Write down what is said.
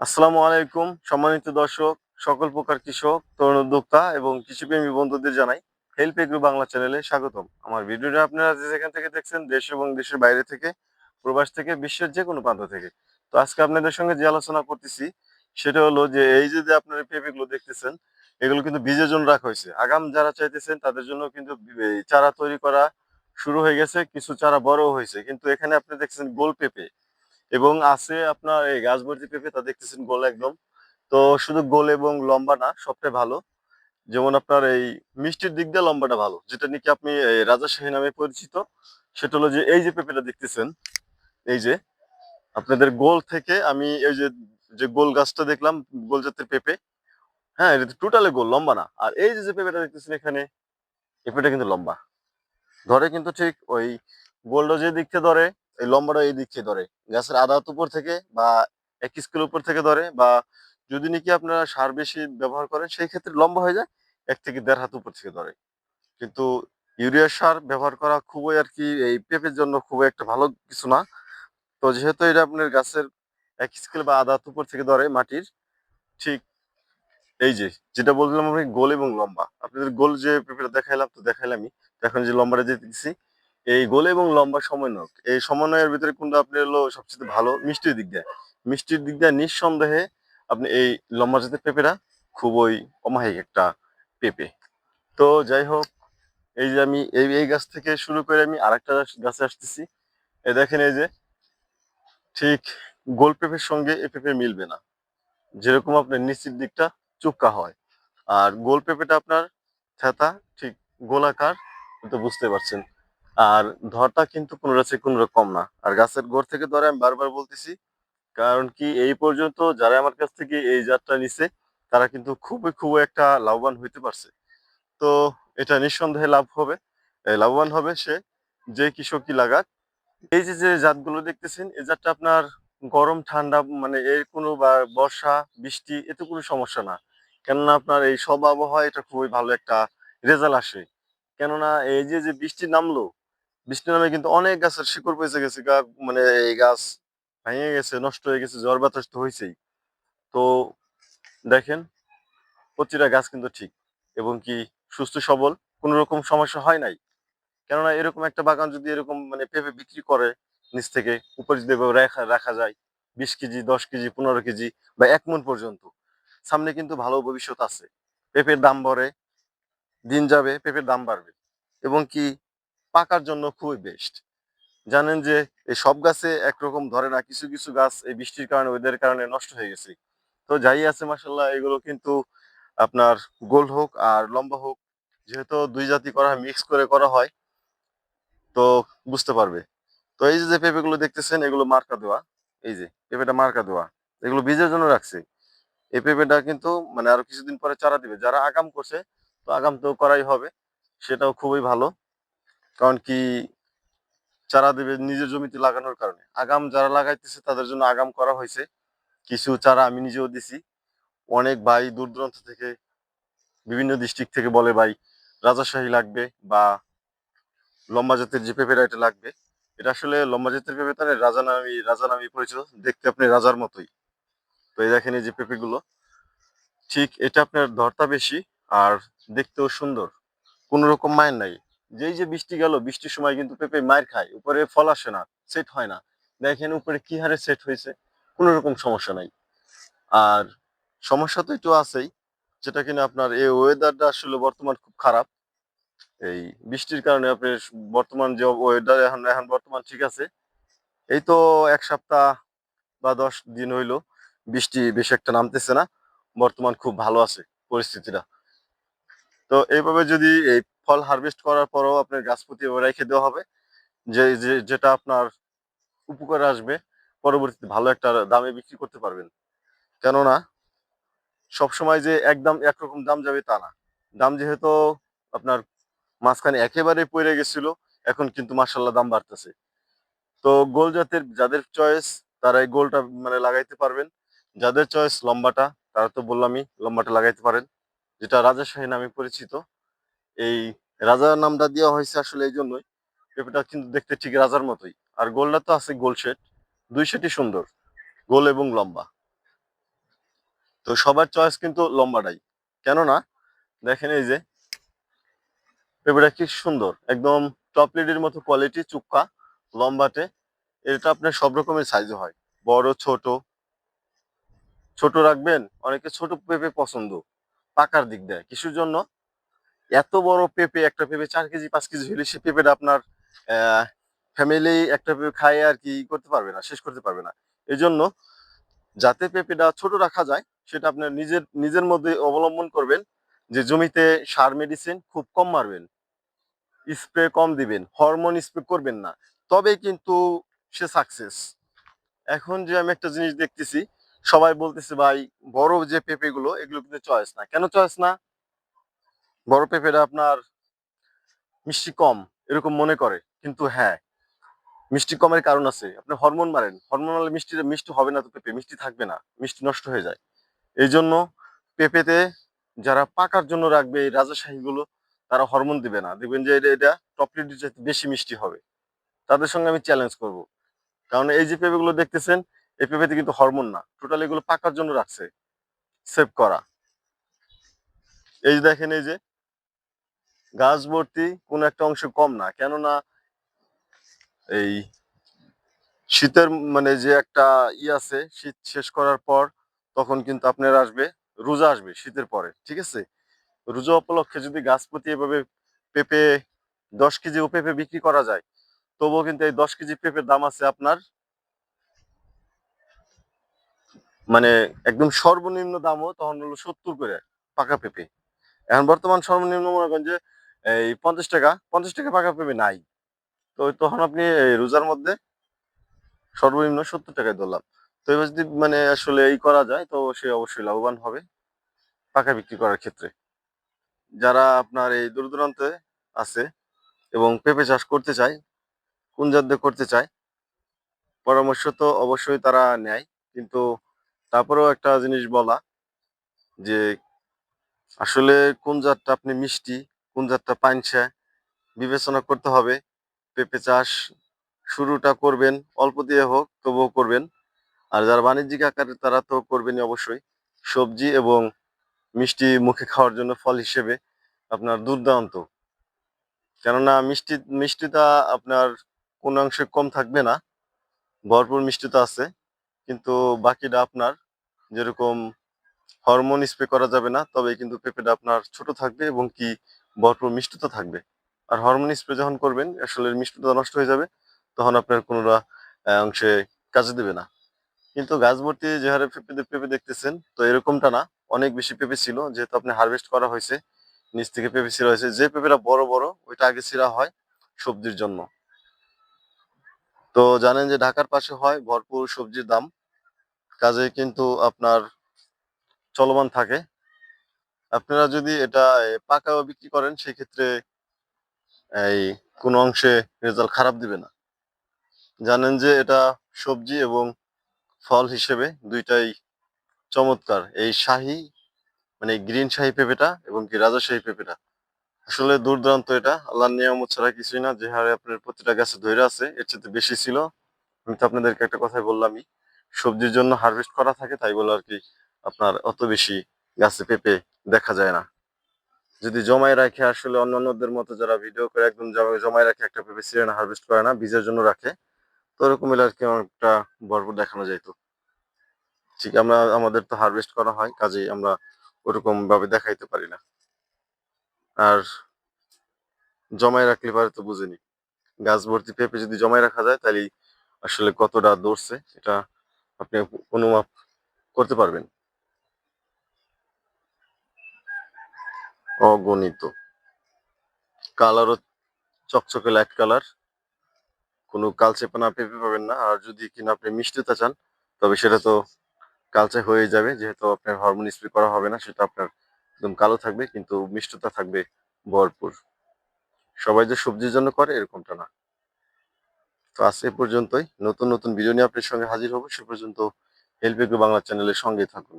আসসালামু আলাইকুম, সম্মানিত দর্শক, সকল প্রকার কৃষক, তরুণ উদ্যোক্তা এবং কৃষিপ্রেমী বন্ধুদের জানাই হেল্প এগ্রো বাংলা চ্যানেলে স্বাগতম। আমার ভিডিওটা আপনারা যেখান থেকে দেখছেন, দেশ এবং দেশের বাইরে থেকে, প্রবাস থেকে, বিশ্বের যে কোনো প্রান্ত থেকে। তো আজকে আপনাদের সঙ্গে যে আলোচনা করতেছি, সেটা হলো যে এই যে যে আপনারা পেঁপেগুলো দেখতেছেন, এগুলো কিন্তু বীজের জন্য রাখা হয়েছে। আগাম যারা চাইতেছেন, তাদের জন্য কিন্তু চারা তৈরি করা শুরু হয়ে গেছে, কিছু চারা বড় হয়েছে। কিন্তু এখানে আপনি দেখছেন গোল পেঁপে। এবং আছে আপনার এই গাছবর্তি পেঁপে, তা দেখতেছেন গোল একদম। তো শুধু গোল এবং লম্বা না সবটাই ভালো। যেমন আপনার এই মিষ্টির দিক দিয়ে লম্বাটা ভালো, যেটা নাকি আপনি রাজাশাহী নামে পরিচিত। সেটা হলো যে, এই যে পেঁপেটা দেখতেছেন, এই যে, আপনাদের গোল থেকে আমি এই যে যে গোল গাছটা দেখলাম, গোল জাতের পেঁপে হ্যাঁ এটা টোটালে গোল, লম্বা না। আর এই যে যে পেঁপেটা দেখতেছেন এখানে পেঁপেটা কিন্তু লম্বা। ধরে কিন্তু ঠিক ওই গোলটা যে দিক থেকে ধরে এই লম্বাটা এই দিক থেকে ধরে। গাছের আধা উপর থেকে বা এক স্কেল উপর থেকে ধরে বা যদি নাকি আপনারা সার বেশি ব্যবহার করেন, সেই ক্ষেত্রে লম্বা হয়ে যায়, এক থেকে দেড় হাত উপর থেকে ধরে। কিন্তু ইউরিয়া সার ব্যবহার করা খুবই আর কি এই পেঁপের জন্য খুবই একটা ভালো কিছু না। তো যেহেতু এটা আপনার গাছের এক স্কেল বা আধা উপর থেকে ধরে মাটির, ঠিক এই যে, যেটা বললাম আমি গোল এবং লম্বা। আপনাদের গোল যে পেঁপেটা দেখাইলাম, তো দেখাইলামই। এখন যে লম্বাটা যে দিচ্ছি এই গোল এবং লম্বা সমন্বয়ক এই সমন্বয়ের ভিতরে কোনটা আপনি হলো সবচেয়ে ভালো? মিষ্টির দিক দিয়ে। মিষ্টির দিক দিয়ে নিঃসন্দেহে আপনি এই লম্বা জাতের পেঁপেটা খুবই অমাহিক একটা পেঁপে। তো যাই হোক, এই যে আমি এই এই গাছ থেকে শুরু করে আমি আরেকটা গাছে আসতেছি। এ দেখেন এই যে, ঠিক গোল পেঁপের সঙ্গে এ পেঁপে মিলবে না। যেরকম আপনার নিচের দিকটা চুক্কা হয়। আর গোল পেঁপেটা আপনার থেতা, ঠিক গোলাকার তো বুঝতে পারছেন। আর ধরটা কিন্তু কোনোটা চেয়ে কোনোটা কম না। আর গাছের গোড় থেকে ধরে আমি বারবার বলতেছি, কারণ কি এই পর্যন্ত যারা আমার কাছ থেকে এই জাতটা নিছে, তারা কিন্তু খুবই খুবই একটা লাভবান হইতে পারছে। তো এটা নিঃসন্দেহে লাভ হবে। লাভবান হবে সে, যে কৃষকই লাগাক। এই যে যে জাতগুলো দেখতেছেন, এই জাতটা আপনার গরম, ঠান্ডা মানে এর কোনো বা বর্ষা, বৃষ্টি, এতে কোনো সমস্যা না। কেননা আপনার এই সব আবহাওয়া এটা খুবই ভালো একটা রেজাল্ট আসে। কেননা এই যে যে বৃষ্টি নামলো বৃষ্টি নামে কিন্তু অনেক গাছের শিকড় পচে গেছে মানে এই গাছ ভেঙে গেছে, নষ্ট হয়ে গেছে, জ্বর বাতাস তো হয়েছেই তো দেখেন, প্রতিটা গাছ কিন্তু ঠিক এবং কি সুস্থ, সবল, কোনো রকম সমস্যা হয় নাই। কেননা এরকম একটা বাগান যদি এরকম মানে পেঁপে বিক্রি করে নিচ থেকে, উপরে যদি রাখা রাখা যায় বিশ কেজি, দশ কেজি, পনেরো কেজি বা এক মন পর্যন্ত। সামনে কিন্তু ভালো ভবিষ্যৎ আছে। পেঁপের দাম বাড়ে, দিন যাবে, পেঁপের দাম বাড়বে এবং কি পাকার জন্য খুবই বেস্ট জানেন যে এই সব গাছে একরকম ধরে না, কিছু কিছু গাছ এই বৃষ্টির কারণে ওদের কারণে নষ্ট হয়ে গেছে। তো যাই আছে মাসাল্লাহ এগুলো কিন্তু আপনার গোল হোক আর লম্বা হোক, যেহেতু দুই জাতি করা মিক্স করে করা হয়, তো বুঝতে পারবে। তো এই যে পেঁপেগুলো দেখতেছেন, এগুলো মার্কা দেওয়া। এই যে, পেঁপেটা মার্কা দেওয়া। এগুলো বীজের জন্য রাখছে। এই পেঁপেটা কিন্তু মানে আরও কিছুদিন পরে চারা দিবে। যারা আগাম করছে, তো আগাম তো করাই হবে। সেটাও খুবই ভালো। কারণ কি চারা দেবে নিজের জমিতে লাগানোর কারণে। আগাম যারা লাগাইতেছে, তাদের জন্য আগাম করা হয়েছে। কিছু চারা আমি নিজেও দিছি। অনেক ভাই দূর দূরান্ত থেকে, বিভিন্ন ডিস্ট্রিক্ট থেকে বলে, ভাই রাজাশাহী লাগবে বা লম্বা জাতের যে পেঁপেটা এটা লাগবে। এটা আসলে লম্বা জাতের পেঁপে তার রাজা নামি রাজা নামি পরিচিত। দেখতে আপনি রাজার মতোই। তো এই দেখেন এই যে পেঁপেগুলো। ঠিক এটা আপনার ধরতা বেশি আর দেখতেও সুন্দর। কোনো রকম মায়ের নাই। যেই যে বৃষ্টি গেল, বৃষ্টির সময় কিন্তু পেঁপে মায়ের খায়, উপরে ফল আসে না সেট হয় না। দেখেন উপরে কি হারে সেট হয়েছে, কোনো রকম সমস্যা নাই। আর সমস্যা তো একটু আছেই, যেটা কিনা আপনার এই ওয়েদারটা আসলে বর্তমান খুব খারাপ। এই বৃষ্টির কারণে আপনার বর্তমান যে ওয়েদার এখন এখন বর্তমান ঠিক আছে। এই তো এক সপ্তাহ বা দশ দিন হইল, বৃষ্টি বেশি একটা নামতেছে না, বর্তমান খুব ভালো আছে পরিস্থিতিটা। তো এইভাবে যদি এই ফল হারভেস্ট করার পরেও আপনার গাছ প্রতি রেখে দেওয়া হবে। যে যেটা আপনার উপকারে আসবে, পরবর্তীতে ভালো একটা দামে বিক্রি করতে পারবেন। কেননা, সবসময় যে একদম একরকম দাম যাবে তা না। দাম যেহেতু আপনার মাঝখানে একেবারে পড়ে গেছিল, এখন কিন্তু মার্শাল্লাহ দাম বাড়তেছে। তো গোল জাতের যাদের চয়েস তারা এই গোলটা মানে লাগাইতে পারবেন। যাদের চয়েস লম্বাটা, তারা তো বললামই লম্বাটা লাগাইতে পারেন। যেটা রাজাশাহী নামে পরিচিত এই রাজার নামটা দেওয়া হয়েছে আসলে এই জন্যই। পেঁপেটা কিন্তু দেখতে ঠিক রাজার মতোই। আর গোলটা তো আছে গোল শেড দুই শেডই সুন্দর। গোল এবং লম্বা। তো সবার চয়েস কিন্তু লম্বাটাই। কেননা, দেখেন এই যে পেঁপেটা কি সুন্দর। একদম টপ লিডির মতো কোয়ালিটি চুক্কা, লম্বাটে। এটা আপনার সব রকমের সাইজে হয়। বড়, ছোট। ছোট রাখবেন, অনেকে ছোট পেঁপে পছন্দ। পাকার দিক দেয়। কিছুর জন্য? এত বড় পেঁপে, একটা পেঁপে চার কেজি, পাঁচ কেজি হলে সে পেঁপেটা আপনার ফ্যামিলি একটা পেঁপে খায় আর কি, করতে পারবে না, শেষ করতে পারবে না। এই জন্য যাতে পেঁপেটা ছোট রাখা যায়, সেটা আপনার নিজের নিজের মধ্যে অবলম্বন করবেন যে জমিতে সার মেডিসিন খুব কম মারবেন স্প্রে কম দিবেন হরমোন স্প্রে করবেন না তবে কিন্তু সে সাকসেস এখন যে আমি একটা জিনিস দেখতেছি, সবাই বলতেছে, ভাই, বড় যে পেঁপেগুলো, এগুলো কিন্তু চয়েস না। কেন চয়েস না? বড় পেঁপেটা আপনার মিষ্টি কম, এরকম মনে করে। কিন্তু হ্যাঁ মিষ্টি কমের কারণ আছে। আপনি হরমোন মারেন। হরমোন মারলে মিষ্টি মিষ্টি হবে না তো পেঁপে, মিষ্টি থাকবে না। মিষ্টি নষ্ট হয়ে যায়। এই জন্য পেঁপেতে যারা পাকার জন্য রাখবে এই রাজাশাহী গুলো তারা হরমোন দিবে না। দেখবেন যে এটা এটা টপ লিডির চাইতে বেশি মিষ্টি হবে। তাদের সঙ্গে আমি চ্যালেঞ্জ করব। কারণ এই যে পেঁপেগুলো দেখতেছেন, এই পেঁপেতে কিন্তু হরমোন না। টোটাল এগুলো পাকার জন্য রাখছে। সেভ করা। এই দেখেন, এই যে গাছ ভর্তি কোন একটা অংশ কম না, কেননা এই শীতের মানে যে একটা ই আছে, শীত শেষ করার পর তখন কিন্তু আপনার আসবে, রোজা আসবে শীতের পরে, ঠিক আছে? রোজা উপলক্ষে যদি গাছ প্রতি এভাবে পেঁপে দশ কেজিও পেঁপে বিক্রি করা যায়, তবুও কিন্তু এই দশ কেজি পেঁপের দাম আছে আপনার মানে একদম সর্বনিম্ন দামও তখন হলো সত্তর করে, পাকা পেঁপে। এখন বর্তমান সর্বনিম্ন মনে করেন যে এই পঞ্চাশ টাকা পঞ্চাশ টাকা পাকা পেঁপে নাই। তো তখন আপনি রোজার মধ্যে সর্বনিম্ন সত্তর টাকায় ধরলাম। তো এবার যদি মানে আসলে এই করা যায়, তো সে অবশ্যই লাভবান হবে পাকা বিক্রি করার ক্ষেত্রে। যারা আপনার এই দূর দূরান্তে আছে এবং পেঁপে চাষ করতে চায়, কোন জাত করতে চায়, পরামর্শ তো অবশ্যই তারা নেয়। কিন্তু তারপরেও একটা জিনিস বলা যে আসলে কোন জাতটা আপনি মিষ্টি কোন জাতটা পাইনসা বিবেচনা করতে হবে। পেঁপে চাষ শুরুটা করবেন, অল্প দিয়ে হোক, তবুও করবেন। আর যারা বাণিজ্যিক আকারে তারা তো করবেনই অবশ্যই। সবজি এবং মিষ্টি মুখে খাওয়ার জন্য ফল হিসেবে আপনার দুর্দান্ত। কেননা মিষ্টি, মিষ্টিটা আপনার কোন অংশে কম থাকবে না, ভরপুর মিষ্টিটা আছে। কিন্তু বাকিটা আপনার যেরকম হরমোন স্প্রে করা যাবে না তবে কিন্তু পেঁপেটা আপনার ছোট থাকবে এবং কি ভরপুর মিষ্টতা থাকবে। আর হরমোন স্প্রে যখন করবেন আসলে মিষ্টতা নষ্ট হয়ে যাবে তখন আপনার আহ, অংশে কাজে দেবে না। কিন্তু গাছ ভর্তি যে হারে পেঁপে পেঁপে দেখতেছেন তো এরকমটা না। অনেক বেশি পেঁপে ছিল যেহেতু আপনি হারভেস্ট করা হয়েছে নিচ থেকে পেঁপে ছিঁড়া হয়েছে। যে পেঁপেটা বড় বড় ওইটা আগে ছিঁড়া হয় সবজির জন্য। তো জানেন যে ঢাকার পাশে হয় ভরপুর সবজির দাম। কাজে কিন্তু আপনার চলমান থাকে। আপনারা যদি এটা পাকাও বিক্রি করেন, সেক্ষেত্রে এই কোনো অংশে রেজাল্ট খারাপ দিবে না। জানেন যে এটা সবজি এবং ফল হিসেবে দুইটাই চমৎকার। এই শাহি মানে গ্রিন শাহি পেঁপেটা এবং কি রাজাশাহী পেঁপেটা। আসলে দূর দূরান্ত এটা। আল্লাহর নিয়ামত ছাড়া কিছুই না। যে হারে আপনার প্রতিটা গাছে ধরে আছে, এর চেয়ে বেশি ছিল। আমি তো আপনাদেরকে একটা কথাই বললামই, সবজির জন্য হারভেস্ট করা থাকে, তাই বলে আর কি আপনার অত বেশি গাছে পেঁপে দেখা যায় না। যদি জমায় রাখে, আসলে অন্যান্যদের মতো যারা ভিডিও করে একদম জমা- জমায় রাখে, একটা পেঁপে সিরেনা হারভেস্ট করে না বীজের জন্য রাখে, তো ওরকম হলে আর কি একটা ভরপুর দেখানো যেত ঠিক, আমরা, আমাদের তো হারভেস্ট করা হয়, কাজেই আমরা ওরকম ভাবে দেখাইতে পারি না। আর জমায় রাখলে পারে তো বুঝিনি। গাছ ভর্তি পেঁপে যদি জমায় রাখা যায় তাহলে আসলে কতটা দৌড়ছে এটা আপনি অনুমাপ করতে পারবেন। অগণিত। কালারও চকচকে লাইট কালার কোনো কালচে পানা পেঁপে পাবেন না। আর যদি কিনা আপনি মিষ্টিটা চান, তবে সেটা তো কালচে হয়ে যাবে। যেহেতু আপনার হরমোন স্প্রে করা হবে না, সেটা আপনার একদম কালো থাকবে, কিন্তু মিষ্টতা থাকবে ভরপুর। সবাই যে সবজির জন্য করে, এরকমটা না। তো আজ এ পর্যন্তই। নতুন নতুন ভিডিও নিয়ে আপনার সঙ্গে হাজির হব। সে পর্যন্ত হেল্প বাংলা চ্যানেলের সঙ্গে থাকুন।